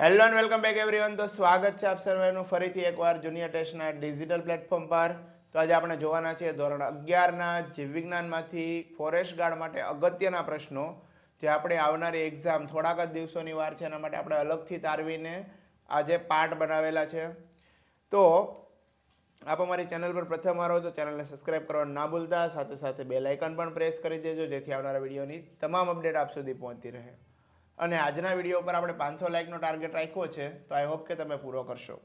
Hello and welcome back everyone તો સ્વાગત છે આપ સર્વેનું ફરીથી એકવાર જુનિયર ટેસ્ટના ડિજિટલ પ્લેટફોર્મ પર. તો આજે આપણે જોવાના છીએ ધોરણ અગિયારના જીવવિજ્ઞાનમાંથી ફોરેસ્ટ ગાર્ડ માટે અગત્યના પ્રશ્નો, જે આપણે આવનારી એક્ઝામ થોડાક જ દિવસોની વાર છે, એના માટે આપણે અલગથી તારવીને આજે પાર્ટ બનાવેલા છે. તો આપ અમારી ચેનલ પર પ્રથમ હો તો ચેનલને સબસ્ક્રાઇબ કરવાનું ના ભૂલતા. સાથે સાથે બેલ આઇકન પણ પ્રેસ કરી દેજો, જેથી આવનારા વિડીયોની તમામ અપડેટ આપ સુધી પહોંચતી રહે. અને આજના વીડિયો પર આપણે પાંચસો લાઇકનો ટાર્ગેટ રાખ્યો છે, તો આઈ હોપ કે તમે પૂરો કરશો.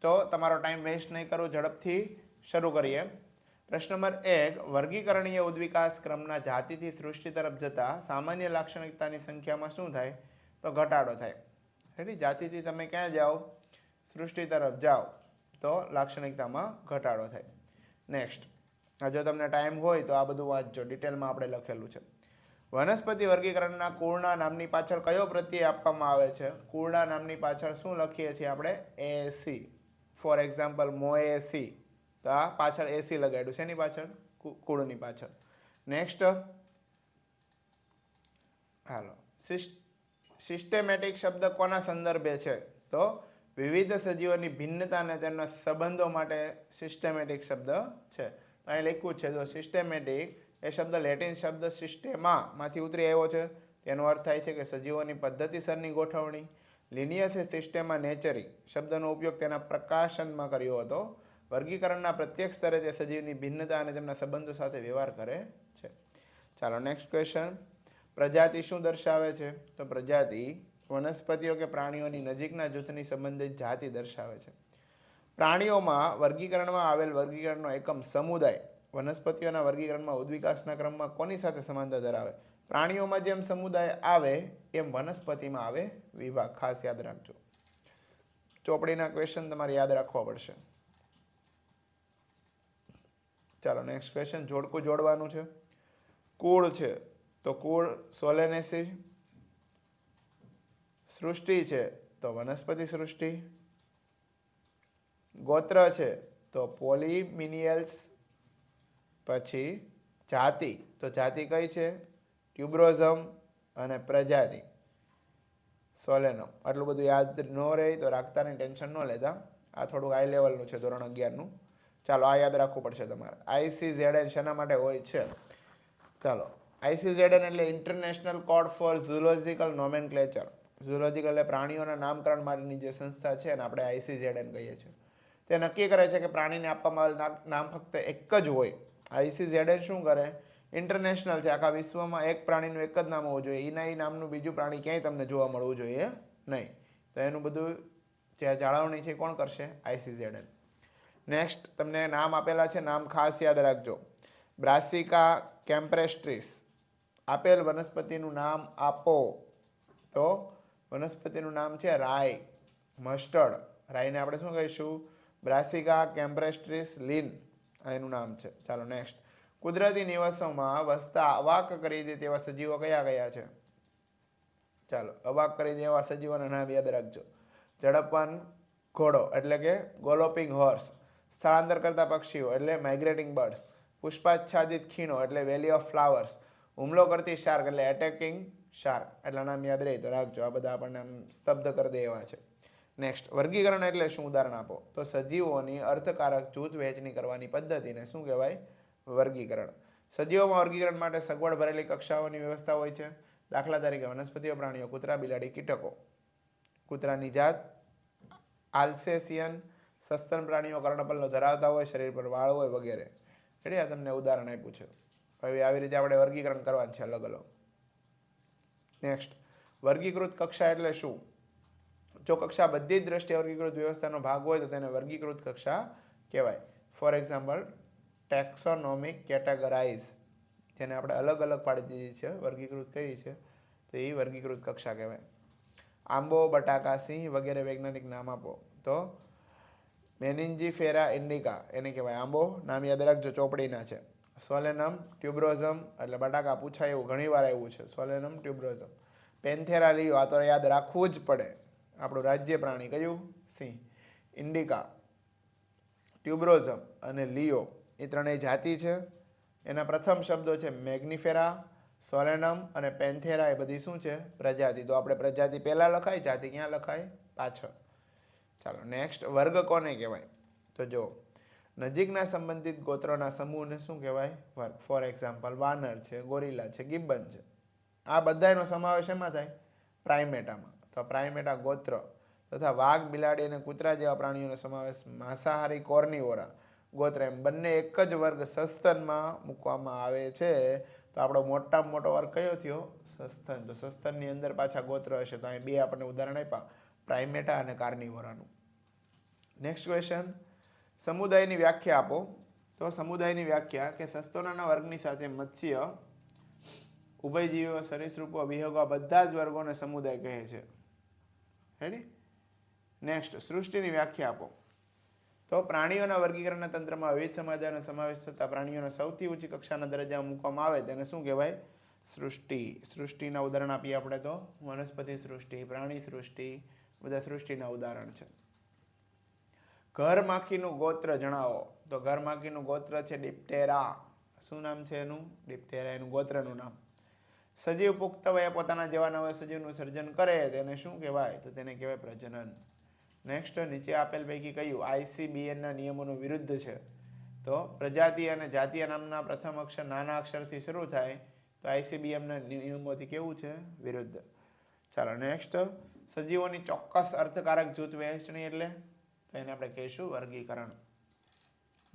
તો તમારો ટાઈમ વેસ્ટ નહીં કરો, ઝડપથી શરૂ કરીએ. પ્રશ્ન નંબર એક, વર્ગીકરણીય ઉદ્વિકાસ ક્રમના જાતિથી સૃષ્ટિ તરફ જતાં સામાન્ય લાક્ષણિકતાની સંખ્યામાં શું થાય? તો ઘટાડો થાય. રેડી જાતિથી તમે ક્યાં જાઓ? સૃષ્ટિ તરફ જાઓ. તો લાક્ષણિકતામાં ઘટાડો થાય. નેક્સ્ટ જો તમને ટાઈમ હોય તો આ બધું વાંચજો. ડિટેલમાં આપણે લખેલું છે. વનસ્પતિ વર્ગીકરણના કુળના નામની પાછળ કયો પ્રત્યય આપવામાં આવે છે? કુળના નામની પાછળ શું લખીએ છીએ આપણે? એસી ફોર એક્ઝામ્પલ મોએસી તો આ પાછળ એસી લગાડ્યું. છે એની પાછળ કુળની પાછળ. નેક્સ્ટ હાલો. સિસ્ટેમેટિક શબ્દ કોના સંદર્ભે છે? તો વિવિધ સજીવોની ભિન્નતા અને તેમના સંબંધો માટે સિસ્ટેમેટિક શબ્દ છે. તો અહીં લખ્યું છે, જો સિસ્ટેમેટિક એ શબ્દ લેટિન શબ્દ સિસ્ટેમામાંથી ઉતરી આવ્યો છે. તેનો અર્થ થાય છે કે સજીવોની પદ્ધતિસરની ગોઠવણી લિનિયસ સિસ્ટેમા નેચરી શબ્દનો ઉપયોગ તેના પ્રકાશનમાં કર્યો હતો. વર્ગીકરણના પ્રત્યેક સ્તરે તે સજીવની ભિન્નતા અને તેમના સંબંધો સાથે વ્યવહાર કરે છે. ચાલો નેક્સ્ટ ક્વેશ્ચન પ્રજાતિ શું દર્શાવે છે? તો પ્રજાતિ વનસ્પતિઓ કે પ્રાણીઓની નજીકના જૂથની સંબંધિત જાતિ દર્શાવે છે. પ્રાણીઓમાં વર્ગીકરણમાં આવેલ વર્ગીકરણનો એકમ સમુદાય વનસ્પતિઓના વર્ગીકરણમાં, ઉદ્વિકાસના ક્રમમાં કોની સાથે સમાનતા ધરાવે? પ્રાણીઓમાં જેમ સમુદાય આવે, એમ વનસ્પતિમાં આવે વિભાગ. ખાસ યાદ રાખજો. ચોપડીના ક્વેશ્ચન તમારે યાદ રાખવા પડશે. ચાલો નેક્સ્ટ ક્વેશ્ચન જોડકું જોડવાનું છે. કુળ છે. તો કુળ સોલેનેસી સૃષ્ટિ છે. તો વનસ્પતિ સૃષ્ટિ. ગોત્ર છે. તો પોલીમિનિયલ્સ. પછી જાતિ. તો જાતિ કઈ છે? ટ્યુબ્રોઝમ અને પ્રજાતિ. સોલેનમ આટલું બધું યાદ ન રહે તો રાખતા નહીં ટેન્શન ન લેતા. આ થોડું હાઈ લેવલનું છે, ધોરણ અગિયારનું ચાલો, આ યાદ રાખવું પડશે તમારે. આઈસી ઝેડ શેના માટે હોય છે? ચાલો. આઈસીઝેડએન એટલે international code for zoological nomenclature zoological એટલે પ્રાણીઓના નામકરણ માટેની જે સંસ્થા છે એને આપણે આઈસીઝેડએન કહીએ છીએ. તે નક્કી કરે છે કે પ્રાણીને આપવામાં આવેલ નામ ફક્ત એક જ હોય. આઈસીઝેડએન શું કરે? ઇન્ટરનેશનલ છે, આખા વિશ્વમાં એક પ્રાણીનું એક જ નામ હોવું જોઈએ. એના એ નામનું બીજું પ્રાણી ક્યાંય તમને જોવા મળવું જોઈએ નહીં. તો એનું બધું જે જાળવણી છે કોણ કરશે? આઈસીઝેડએન નેક્સ્ટ તમને નામ આપેલા છે, નામ ખાસ યાદ રાખજો. બ્રાસિકા કેમ્પ્રેસ્ટ્રીસ. આપેલ વનસ્પતિનું નામ આપો. તો વનસ્પતિનું નામ છે રાય મસ્ટર્ડ. રાયને આપણે શું કહીશું? બ્રાસિકા કેમ્પ્રેસ્ટ્રીસ લીન. એનું નામ છે. ચાલો નેક્સ્ટ કુદરતી નિવાસોમાં વસતા અવાક કરી દે તેવા સજીવો કયા કયા છે? ચાલો, અવાક કરી દે એવા સજીવોના નામ યાદ રાખજો. ઝડપવાન ઘોડો એટલે કે ગોલોપિંગ હોર્સ સ્થળાંતર કરતા પક્ષીઓ એટલે માઇગ્રેટિંગ બર્ડ્સ પુષ્પાચ્છાદિત ખીણો એટલે વેલી ઓફ ફ્લાવર્સ હુમલો કરતી શાર્ક એટલે એટેકિંગ શાર્ક એટલા નામ યાદ રહે તો રાખજો. આ બધા આપણને સ્તબ્ધ કરી દે એવા છે. નેક્સ્ટ વર્ગીકરણ એટલે શું? ઉદાહરણ આપો. તો સજીવોની અર્થકારક જૂથ વહેંચણી કરવાની પદ્ધતિને શું કહેવાય? વર્ગીકરણ. સજીવોમાં વર્ગીકરણ માટે સગવડ ભરેલી કક્ષાઓની વ્યવસ્થા હોય છે. દાખલા તરીકે વનસ્પતિઓ, પ્રાણીઓ, કૂતરા, બિલાડી, કીટકો. કૂતરાની જાત આલ્સેસિયન સસ્તન પ્રાણીઓ કર્ણપલ્લો ધરાવતા હોય, શરીર પર વાળ હોય વગેરે. એટલે આ તમને ઉદાહરણ આપ્યું છે. હવે આવી રીતે આપણે વર્ગીકરણ કરવાનું છે અલગ અલગ નેક્સ્ટ વર્ગીકૃત કક્ષા એટલે શું? જો કક્ષા બધી જ દ્રષ્ટિએ વર્ગીકૃત વ્યવસ્થાનો ભાગ હોય તો તેને વર્ગીકૃત કક્ષા કહેવાય. ફોર એક્ઝામ્પલ ટેક્સોનોમિક કેટેગરાઇઝ જેને આપણે અલગ અલગ પાડી દીધી છે, વર્ગીકૃત કરી છે, તો એ વર્ગીકૃત કક્ષા કહેવાય. આંબો, બટાકા, સિંહ વગેરે વૈજ્ઞાનિક નામ આપો. તો મેનિન્જીફેરા ઇન્ડિકા, એને કહેવાય આંબો. નામ યાદ રાખજો, ચોપડીના છે. સોલેનમ, ટ્યુબ્રોઝમ, એટલે બટાકા પૂછાય એવું ઘણીવાર આવ્યું છે. સોલેનમ, ટ્યુબ્રોઝમ. પેન્થેરા લીઓ આ તો યાદ રાખવું જ પડે. આપણું રાજ્ય પ્રાણી કયું? સિંહ. ઇન્ડિકા, ટ્યુબ્રોઝમ અને લિયો એ ત્રણેય જાતિ છે. એના પ્રથમ શબ્દો છે મેગ્નિફેરા, સોલેનમ અને પેન્થેરા એ બધી શું છે? પ્રજાતિ. તો આપણે પ્રજાતિ પહેલાં લખાય, જાતિ ક્યાં લખાય? પાછળ. ચાલો નેક્સ્ટ વર્ગ કોને કહેવાય? તો જો નજીકના સંબંધિત ગોત્રોના સમૂહને શું કહેવાય? વર્ગ. ફોર એક્ઝામ્પલ વાનર છે, ગોરીલા છે, ગિબ્બન છે. આ બધાનો સમાવેશ એમાં થાય? પ્રાઇમેટામાં. તો પ્રાઇમેટા ગોત્ર તથા વાઘ, બિલાડી અને કૂતરા જેવા પ્રાણીઓનો સમાવેશ માંસાહારી કોર્નિવોરા ગોત્ર એમ બંને એક જ વર્ગ સસ્તનમાં મૂકવામાં આવે છે. તો આપણો મોટામાં મોટો વર્ગ કયો થયો? સસ્તન. તો સસ્તનની અંદર પાછા ગોત્ર હશે. તો અહીં બે આપણને ઉદાહરણ આપ્યા. પ્રાઇમેટા અને કાર્નિવોરાનું. નેક્સ્ટ ક્વેશ્ચન સમુદાયની વ્યાખ્યા આપો. તો સમુદાયની વ્યાખ્યા કે સસ્તોનાના વર્ગની સાથે મત્સ્ય ઉભયજીવીઓ સરીસૃપો, વિહગો બધા જ વર્ગોને સમુદાય કહે છે. રેડી નેક્સ્ટ સૃષ્ટિની વ્યાખ્યા આપો. તો પ્રાણીઓના વર્ગીકરણના તંત્રમાં વિવિધ સમુદાયનો સમાવેશ થતા પ્રાણીઓને સૌથી ઊંચી કક્ષાના દરજ્જામાં મૂકવામાં આવે તેને શું કહેવાય? સૃષ્ટિ. સૃષ્ટિના ઉદાહરણ આપીએ આપણે તો. વનસ્પતિ સૃષ્ટિ, પ્રાણી સૃષ્ટિ, બધા સૃષ્ટિના ઉદાહરણ છે. ઘર માખીનું ગોત્ર જણાવો. તો ઘર માખીનું ગોત્ર છે ડિપ્ટેરા. શું નામ છે એનું? ડિપ્ટેરા, એનું ગોત્રનું નામ. સજીવ પુખ્ત વયે પોતાના જેવા નવા સજીવનું સર્જન કરે તેને શું કહેવાય? તો તેને કહેવાય પ્રજનન. નેક્સ્ટ નીચે આપેલ પૈકી કયું? આઈસીબીએનના નિયમોનું વિરુદ્ધ છે. તો પ્રજાતિ અને જાતીય નામના પ્રથમ અક્ષર નાના અક્ષરથી શરૂ થાય, તો આઈસીબીએમના નિયમોથી કેવું છે? વિરુદ્ધ. ચાલો નેક્સ્ટ સજીવોની ચોક્કસ અર્થકારક જૂથ વહેંચણી એટલે, તો એને આપણે કહીશું વર્ગીકરણ.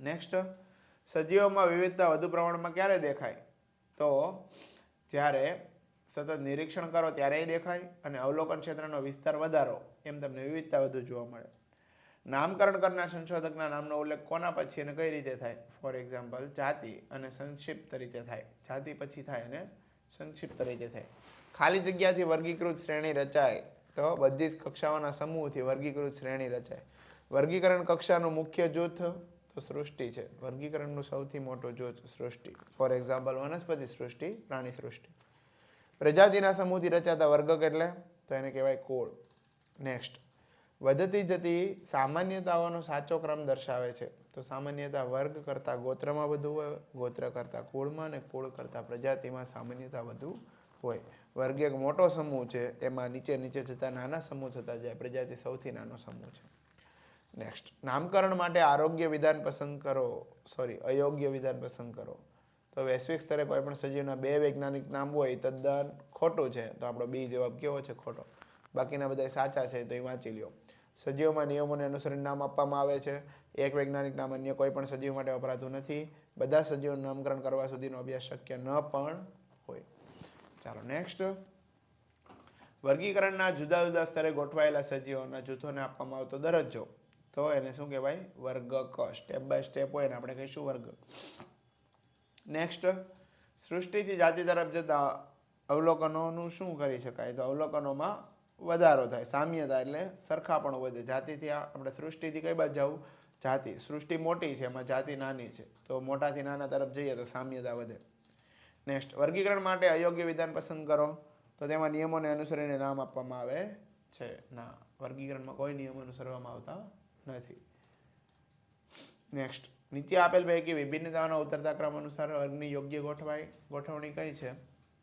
નેક્સ્ટ સજીવોમાં વિવિધતા વધુ પ્રમાણમાં ક્યારે દેખાય? તો જ્યારે સતત નિરીક્ષણ કરો ત્યારેય દેખાય અને અવલોકન ક્ષેત્રનો વિસ્તાર વધારો એમ તમને વિવિધતા વધુ જોવા મળે. નામકરણ કરનાર સંશોધકના નામનો ઉલ્લેખ કોના પછી અને કઈ રીતે થાય? ફોર એક્ઝામ્પલ જાતિ અને સંક્ષિપ્ત રીતે થાય. જાતિ પછી થાય અને સંક્ષિપ્ત રીતે થાય. ખાલી જગ્યાથી વર્ગીકૃત શ્રેણી રચાય તો બધી જ કક્ષાઓના સમૂહથી વર્ગીકૃત શ્રેણી રચાય. વર્ગીકરણ કક્ષાનું મુખ્ય જૂથ સૃષ્ટિ છે. વર્ગીકરણનું સૌથી મોટું જોત સૃષ્ટિ. ફોર એક્ઝામ્પલ વનસ્પતિ સૃષ્ટિ, પ્રાણી સૃષ્ટિ. પ્રજાતિના સમૂહથી રચાતા વર્ગ એટલે તો એને કહેવાય કુળ. નેક્સ્ટ વધતી જતી સામાન્યતાઓનો સાચો ક્રમ દર્શાવે છે. તો સામાન્યતા વર્ગ કરતાં ગોત્રમાં વધુ હોય, ગોત્ર કરતાં કુળમાં અને કુળ કરતાં પ્રજાતિમાં સામાન્યતા વધુ હોય. વર્ગ એક મોટો સમૂહ છે. એમાં નીચે નીચે જતા નાના સમૂહ થતા જાય. પ્રજાતિ સૌથી નાનો સમૂહ છે. નેક્સ્ટ નામકરણ માટે આરોગ્ય વિધાન પસંદ કરો. સોરી અયોગ્ય વિધાન પસંદ કરો. તો વૈશ્વિક સ્તરે કોઈ પણ સજીવના બે વૈજ્ઞાનિક નામ હોય તદ્દન ખોટું છે. તો આપણો બી જવાબ કેવો છે? ખોટો. બાકીના બધા સાચા છે, તો એ વાંચી લ્યો. સજીવોમાં નિયમોને અનુસરીને નામ આપવામાં આવે છે. એક વૈજ્ઞાનિક નામ અન્ય કોઈ પણ સજીવ માટે વપરાતું નથી. બધા સજીવોનું નામકરણ કરવા સુધીનો અભ્યાસ શક્ય ન પણ હોય. ચાલો નેક્સ્ટ વર્ગીકરણના જુદા જુદા સ્તરે ગોઠવાયેલા સજીવોના જૂથોને આપવામાં આવતો દરજ્જો. તો એને શું કહેવાય? વર્ગ ક. સ્ટેપ બાય સ્ટેપ હોય ને આપણે કહીશું વર્ગ. નેક્સ્ટ સૃષ્ટિથી જાતિ તરફ જતા અવલોકનોનું શું કરી શકાય? તો અવલોકનોમાં વધારો થાય, સામ્યતા એટલે સરખાપણું વધે. જાતિથી આપણે સૃષ્ટિથી કઈ બાજુ જવું જાતિ. સૃષ્ટિ મોટી છે, એમાં જાતિ નાની છે. તો મોટાથી નાના તરફ જઈએ તો સામ્યતા વધે. નેક્સ્ટ વર્ગીકરણ માટે અયોગ્ય વિધાન પસંદ કરો. તો તેમાં નિયમોને અનુસરીને નામ આપવામાં આવે છે. ના, વર્ગીકરણમાં કોઈ નિયમો અનુસરવામાં આવતા નથી. નેક્સ્ટ નીચે આપેલ પૈકી વિભિન્નતાઓના ઉતરતા ક્રમ અનુસાર વર્ગની યોગ્ય ગોઠવાય ગોઠવણી કઈ છે?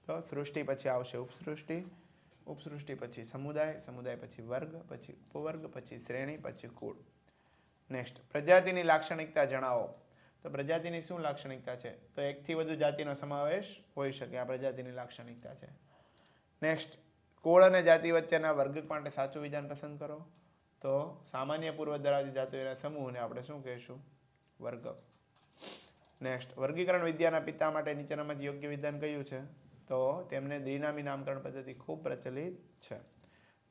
તો સૃષ્ટિ પછી આવશે ઉપસૃષ્ટિ ઉપસૃષ્ટિ પછી સમુદાય સમુદાય પછી વર્ગ, પછી ઉપવર્ગ, પછી શ્રેણી, પછી કુળ. નેક્સ્ટ પ્રજાતિની લાક્ષણિકતા જણાવો. તો પ્રજાતિની શું લાક્ષણિકતા છે? તો એકથી વધુ જાતિનો સમાવેશ હોઈ શકે, આ પ્રજાતિની લાક્ષણિકતા છે. નેક્સ્ટ કુળ અને જાતિ વચ્ચેના વર્ગ માટે સાચું વિધાન પસંદ કરો. તો સામાન્ય પૂર્વ ધરાવતી જાતિઓના સમૂહને આપણે શું કહીશું? વર્ગ. નેક્સ્ટ વર્ગીકરણ વિદ્યાના પિતા માટે નીચેનામાંથી યોગ્ય વિધાન કયું છે? તો તેમને દ્વિનામી નામકરણ પદ્ધતિ ખૂબ પ્રચલિત છે.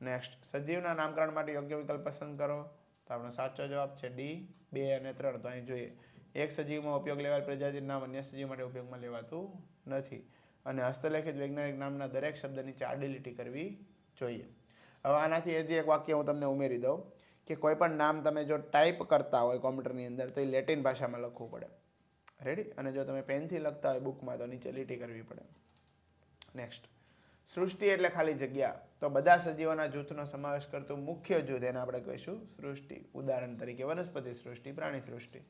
નેક્સ્ટ સજીવના નામકરણ માટે યોગ્ય વિકલ્પ પસંદ કરો. તો આપણો સાચો જવાબ છે ડી બે અને ત્રણ. તો અહીં જોઈએ, એક સજીવમાં ઉપયોગ લેવાયેલ પ્રજાતિનું નામ અન્ય સજીવ માટે ઉપયોગમાં લેવાતું નથી. અને હસ્તલેખિત વૈજ્ઞાનિક નામના દરેક શબ્દ નીચે આડી કરવી જોઈએ. હવે આનાથી હજી એક વાક્ય હું તમને ઉમેરી દઉં કે કોઈ પણ નામ તમે જો ટાઈપ કરતા હોય કોમ્પ્યુટરની અંદર તો એ લેટિન ભાષામાં લખવું પડે. રેડી અને જો તમે પેનથી લખતા હોય બુકમાં તો નીચે લીટી કરવી પડે. નેક્સ્ટ સૃષ્ટિ એટલે ખાલી જગ્યા. તો બધા સજીવોના જૂથનો સમાવેશ કરતું મુખ્ય જૂથ એને આપણે કહીશું સૃષ્ટિ. ઉદાહરણ તરીકે વનસ્પતિ સૃષ્ટિ, પ્રાણી સૃષ્ટિ.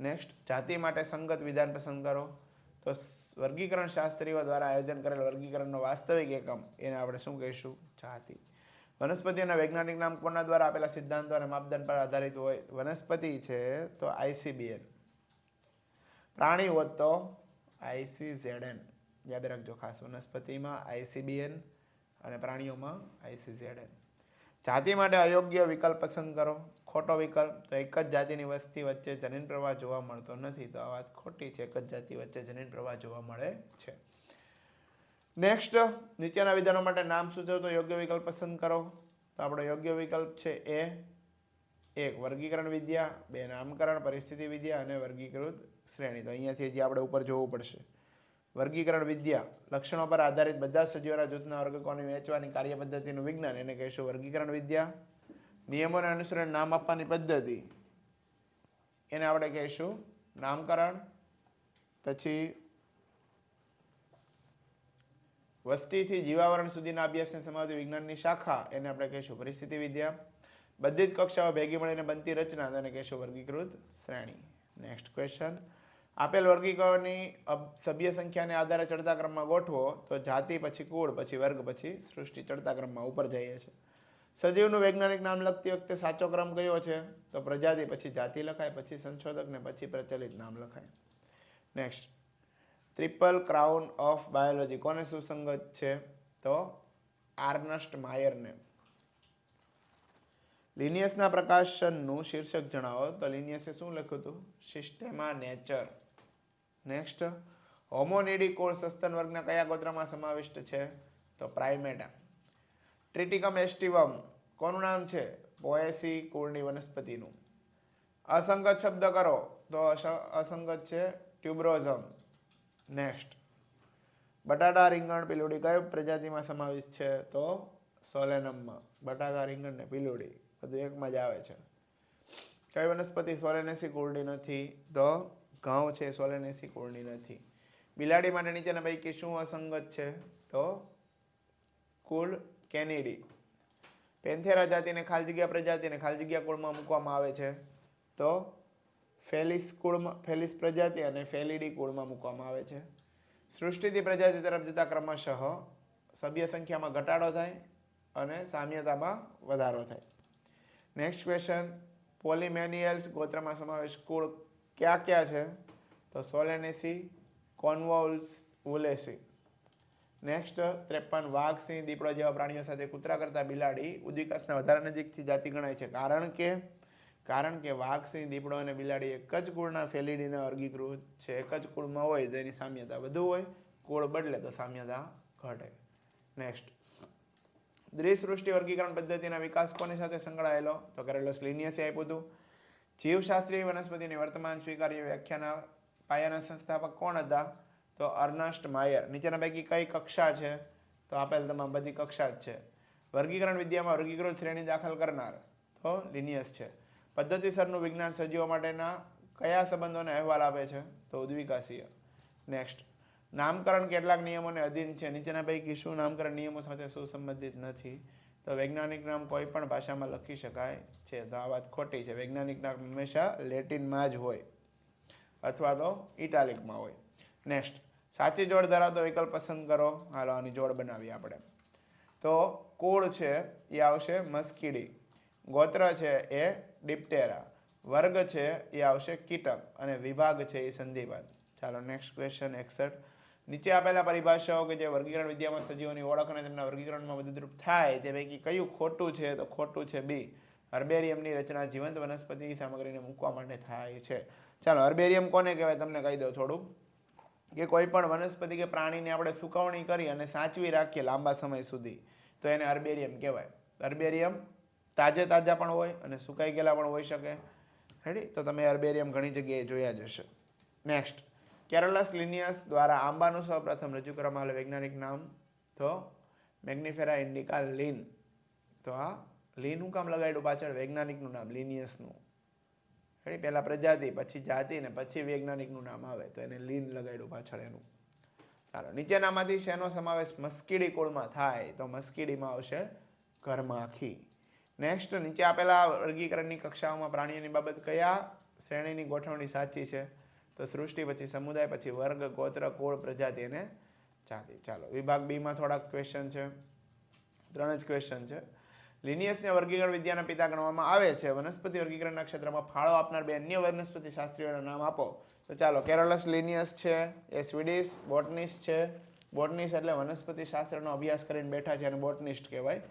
નેક્સ્ટ જાતિ માટે સંગત વિધાન પસંદ કરો. તો વર્ગીકરણ શાસ્ત્રીઓ દ્વારા આયોજન કરેલ વર્ગીકરણનો વાસ્તવિક એકમ એને આપણે શું કહીશું? જાતિ. વનસ્પતિઓના વૈજ્ઞાનિક નામ કોના દ્વારા આપેલા સિદ્ધાંતો અને માપદંડ પર આધારિત હોય? વનસ્પતિ છે તો આઈસીબીએન પ્રાણી હોત તો આઈસીઝેડએન યાદ રાખજો ખાસ, વનસ્પતિમાં આઈસીબીએન અને પ્રાણીઓમાં આઈસીઝેડએન જાતિ માટે અયોગ્ય વિકલ્પ પસંદ કરો. ખોટો વિકલ્પ તો એક જ જાતિની વસ્તી વચ્ચે જનીન પ્રવાહ જોવા મળતો નથી. તો આ વાત ખોટી છે. એક જ જાતિ વચ્ચે જનીન પ્રવાહ જોવા મળે છે. નેક્સ્ટ નીચેના વિધાનો માટે નામ સૂચવતો યોગ્ય વિકલ્પ પસંદ કરો. તો આપણો યોગ્ય વિકલ્પ છે એ એક, વર્ગીકરણ વિદ્યા, બે, નામકરણ, પરિસ્થિતિ વિદ્યા અને વર્ગીકૃત શ્રેણી. તો અહીંયાથી જે આપણે ઉપર જોવું પડશે. વર્ગીકરણ વિદ્યા, લક્ષણો પર આધારિત બધા સજીવોના જૂથના વર્ગકોને વહેંચવાની કાર્ય પદ્ધતિનું વિજ્ઞાન? એને કહીશું વર્ગીકરણ વિદ્યા. નિયમોને અનુસરણ નામ આપવાની પદ્ધતિ. એને આપણે કહીશું નામકરણ, પછી વસ્તીથી જીવાવરણ સુધીના અભ્યાસને સમાવતી વિજ્ઞાનની શાખા એને આપણે કહીશું પરિસ્થિતિ વિદ્યા. બધી જ કક્ષાઓ ભેગી મળીને બનતી રચના તેને કહેશું વર્ગીકૃત શ્રેણી. નેક્સ્ટ ક્વેશ્ચન આપેલ વર્ગીકરણની સભ્ય સંખ્યાને આધારે ચડતા ક્રમમાં ગોઠવો, તો જાતિ પછી કુળ, પછી વર્ગ, પછી સૃષ્ટિ ચડતા ક્રમમાં ઉપર જઈએ છે. સજીવનું વૈજ્ઞાનિક નામ લખતી વખતે સાચો ક્રમ કયો છે? તો પ્રજાતિ, પછી જાતિ લખાય, પછી સંશોધક ને પછી પ્રચલિત નામ લખાય. Next triple crown of biology કોને સુસંગત છે? તો આર્નસ્ટ માયરને. લિનિયસના પ્રકાશનનું શીર્ષક જણાવો. તો લિનિયસે શું લખ્યું હતું? સિસ્ટેમા નેચર નેક્સ્ટ હોમોનિડી કોળ સસ્તન વર્ગના કયા ગોત્રમાં સમાવિષ્ટ છે? તો પ્રાઇમેટા ટ્રિટિકમ એસ્ટિવમ કોનું નામ છે? પોએસી કુળની વનસ્પતિનું. અસંગત શબ્દ કરો. તો અસ- અસંગત છે ટ્યુબ્રોઝમ નેક્સ્ટ. બટાટા રીંગણ પીલુડી કઈ પ્રજાતિમાં સમાવેશ છે? તો સોલેનમમાં. બટાકા રીંગણ ને પીલુડી. બધું એકમાં જ આવે છે. કઈ વનસ્પતિ સોલેનેસી કુળની નથી? તો ઘઉં છે, સોલેનેસી કુળની નથી. બિલાડી માટે નીચેના પૈકી શું અસંગત છે? તો કુલ કેનેડી. પેન્થેરા જાતિને ખાલી જગ્યા પ્રજાતિને ખાલી જગ્યા કુળમાં મૂકવામાં આવે છે. તો ફેલિસ કુળમાં ફેલિસ પ્રજાતિ અને ફેલિડી કુળમાં મૂકવામાં આવે છે. સૃષ્ટિથી પ્રજાતિ તરફ જતા ક્રમશઃ સભ્ય સંખ્યામાં ઘટાડો થાય અને સામ્યતામાં વધારો થાય. નેક્સ્ટ ક્વેશ્ચન પોલિમેનિયલ્સ ગોત્રમાં સમાવેશ કુળ ક્યાં ક્યાં છે? તો સોલેનેસી, કોન્વોલ્સ, ઉલેસી. નેક્સ્ટ ત્રેપન વાઘ, સિંહ, દીપડો જેવા પ્રાણીઓ સાથે કૂતરા કરતા બિલાડી ઉદિકાસના વધારે નજીકથી જાતિ ગણાય છે. કારણ કે કારણ કે વાઘ સિંહ દીપડો અને બિલાડી એક જ કુળના ફેલિડીના વર્ગીકૃત છે. એક જ કુળમાં હોય તેની સામ્યતા વધુ હોય, કુળ બદલે તો સામ્યતા ઘટે. નેક્સ્ટ દ્વિસૃષ્ટિ વર્ગીકરણ પદ્ધતિના વિકાસ કોની સાથે સંકળાયેલો? તો કરેલો લિનિયસે આપ્યું હતું. જીવશાસ્ત્રીય વનસ્પતિની વર્તમાન સ્વીકાર્ય વ્યાખ્યાના પાયાના સંસ્થાપક કોણ હતા? તો અર્નસ્ટ માયર. નીચેના પૈકી કઈ કક્ષા છે? તો આપેલ તમામ બધી કક્ષા જ છે. વર્ગીકરણ વિદ્યામાં વર્ગીકૃત શ્રેણી દાખલ કરનાર તો લિનિયસ છે. પદ્ધતિસરનું વિજ્ઞાન સજીવો માટેના કયા સંબંધોને અહેવાલ આપે છે? તો ઉદ્વિકાસીય. નેક્સ્ટ નામકરણ કેટલાક નિયમોને અધીન છે? નીચેના પૈકી શું નામકરણ નિયમો સાથે સુસંબંધિત નથી? તો વૈજ્ઞાનિક નામ કોઈ પણ ભાષામાં લખી શકાય છે. તો આ વાત ખોટી છે. વૈજ્ઞાનિક નામ હંમેશા લેટિનમાં જ હોય અથવા તો ઇટાલિકમાં હોય. નેક્સ્ટ સાચી જોડ ધરાવતો વિકલ્પ પસંદ કરો. હાલો, આની જોડ બનાવીએ આપણે. તો કુળ છે, એ આવશે મસ્કીડી. ગોત્ર છે, એ ડિપ્ટેરા. વર્ગ છે, એ આવશે કીટક અને વિભાગ છે, એ સંધિવાદ. ચાલો નેક્સ્ટ ક્વેશ્ચન એકસઠ. નીચે આપેલા પરિભાષાઓ કે જે વર્ગીકરણ વિદ્યામાં સજીવોની ઓળખ અને તેમના વર્ગીકરણમાં મદદરૂપ થાય, તે પૈકી કયું ખોટું છે? તો ખોટું છે બી. હર્બેરિયમની રચના જીવંત વનસ્પતિ સામગ્રીને મૂકવા માટે થાય છે. ચાલો હર્બેરિયમ કોને કહેવાય? તમને કહી દઉં થોડુંક કે કોઈ પણ વનસ્પતિ કે પ્રાણીને આપણે સુકવણી કરી અને સાચવી રાખીએ લાંબા સમય સુધી, તો એને હર્બેરિયમ કહેવાય. હર્બેરિયમ તાજે તાજા પણ હોય અને સુકાઈ ગયેલા પણ હોઈ શકે. રેડી તો તમે અર્બેરિયમ ઘણી જગ્યાએ જોયા જ હશે. નેક્સ્ટ કેરલસ લિનિયસ દ્વારા આંબાનું સૌપ્રથમ રજૂ કરવામાં આવેલું વૈજ્ઞાનિક નામ તો મેગ્નિફેરા ઇન્ડિકા લીન તો આ લીન હું કામ લગાડ્યું પાછળ? વૈજ્ઞાનિકનું નામ લિનિયસનું રેડી પહેલાં પ્રજાતિ, પછી જાતિ ને પછી વૈજ્ઞાનિકનું નામ આવે. તો એને લીન લગાડ્યું પાછળ એનું. ચાલો, નીચેનામાંથી શેનો સમાવેશ મસ્કીડી કુળમાં થાય? તો મસ્કીડીમાં આવશે ઘરમાખી નેક્સ્ટ નીચે આપેલા વર્ગીકરણની કક્ષાઓમાં પ્રાણીઓની બાબત કયા શ્રેણીની ગોઠવણી સાચી છે? તો સૃષ્ટિ પછી સમુદાય પછી વર્ગ, ગોત્ર, કુળ, પ્રજાતિ અને જાતિ. ચાલો, વિભાગ બીમાં થોડાક ક્વેશ્ચન છે. ત્રણ જ ક્વેશ્ચન છે. લિનિયસને વર્ગીકરણ વિદ્યાના પિતા ગણવામાં આવે છે. વનસ્પતિ વર્ગીકરણના ક્ષેત્રમાં ફાળો આપનાર બે અન્ય વનસ્પતિ શાસ્ત્રીઓના નામ આપો. તો ચાલો કેરોલસ લિનિયસ છે, એ સ્વીડિશ બોટનિસ્ટ છે. બોટનિસ્ટ એટલે વનસ્પતિ શાસ્ત્રનો અભ્યાસ કરીને બેઠા છે અને બોટનિસ્ટ કહેવાય.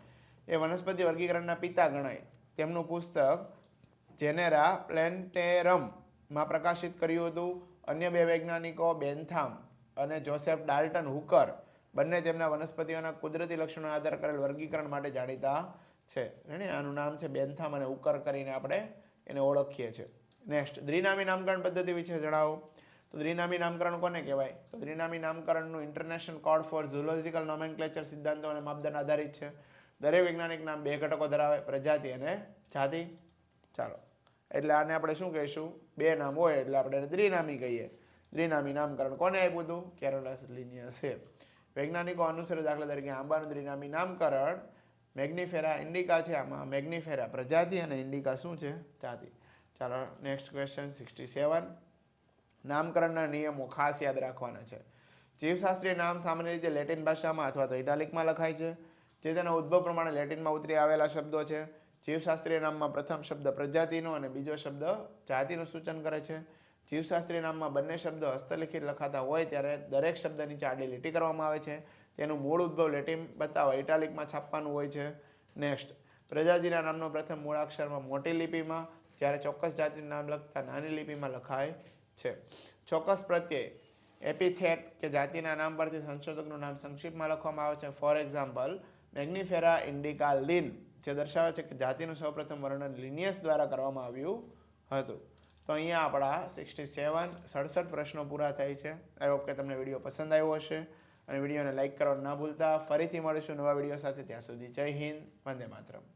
એ વનસ્પતિ વર્ગીકરણના પિતા ગણાય. તેમનું પુસ્તક જેનેરા પ્લેન્ટેરમમાં પ્રકાશિત કર્યું હતું. અન્ય બે વૈજ્ઞાનિકો, બેન્થામ અને જોસેફ ડાલ્ટન હુકર બંને તેમના વનસ્પતિઓના કુદરતી લક્ષણો આધાર કરેલ વર્ગીકરણ માટે જાણીતા છે. ને આનું નામ છે બેન્થામ અને ઉકર કરીને આપણે એને ઓળખીએ છીએ. નેક્સ્ટ દ્વિનામી નામકરણ પદ્ધતિ વિશે જણાવો. તો દ્વિનામી નામકરણ કોને કહેવાય? તો દ્વિનામી નામકરણનું international code for zoological nomenclature સિદ્ધાંતો અને માપદંડ આધારિત છે. દરેક વૈજ્ઞાનિક નામ બે ઘટકો ધરાવે, પ્રજાતિ અને જાતિ. ચાલો. એટલે આને આપણે શું કહીશું? બે નામ હોય એટલે આપણે દ્રિનામી કહીએ. દ્વિનામી નામકરણ કોને આપ્યું હતું? કેરોલસ લિનિયસ વૈજ્ઞાનિકો અનુસરે દાખલા તરીકે આંબાનું દ્વિનામી નામકરણ. મેગ્નિફેરા, ઇન્ડિકા છે. આમાં મેગ્નિફેરા પ્રજાતિ અને ઇન્ડિકા શું છે? જાતિ. ચાલો નેક્સ્ટ ક્વેશ્ચન સિક્સટી સેવન નામકરણના નિયમો ખાસ યાદ રાખવાના છે. જીવશાસ્ત્રીય નામ સામાન્ય રીતે લેટિન ભાષામાં અથવા તો ઇટાલિકમાં લખાય છે. જે તેના ઉદ્ભવ પ્રમાણે લેટિનમાં ઉતરી આવેલા શબ્દો છે. જીવશાસ્ત્રીય નામમાં પ્રથમ શબ્દ પ્રજાતિનો અને બીજો શબ્દ જાતિનું સૂચન કરે છે. જીવશાસ્ત્રીય નામમાં બંને શબ્દો હસ્તલિખિત લખાતા હોય ત્યારે દરેક શબ્દ નીચે આડી લીટી કરવામાં આવે છે. તેનું મૂળ ઉદ્ભવ લેટિન બતાવવા ઇટાલિકમાં છાપવાનું હોય છે. નેક્સ્ટ, પ્રજાતિના નામનો પ્રથમ મૂળાક્ષરમાં મોટી લિપિમાં, જ્યારે ચોક્કસ જાતિનું નામ લખતા નાની લિપિમાં લખાય છે. ચોક્કસ પ્રત્યય, એપિથેટ કે જાતિના નામ પરથી સંશોધકનું નામ સંક્ષિપ્તમાં લખવામાં આવે છે. For example Mangifera indica Linn, જે દર્શાવે છે કે જાતિનું સૌપ્રથમ વર્ણન લિનિયસ દ્વારા કરવામાં આવ્યું હતું. તો અહીંયા આપણા સિક્સટી સેવન સડસઠ પ્રશ્નો પૂરા થાય છે. આઈ હોપ કે તમને વીડિયો પસંદ આવ્યો હશે અને વિડીયોને લાઇક કરવાનું ના ભૂલતા. ફરીથી મળીશું નવા વીડિયો સાથે. ત્યાં સુધી જય હિન્દ. વંદે માતરમ.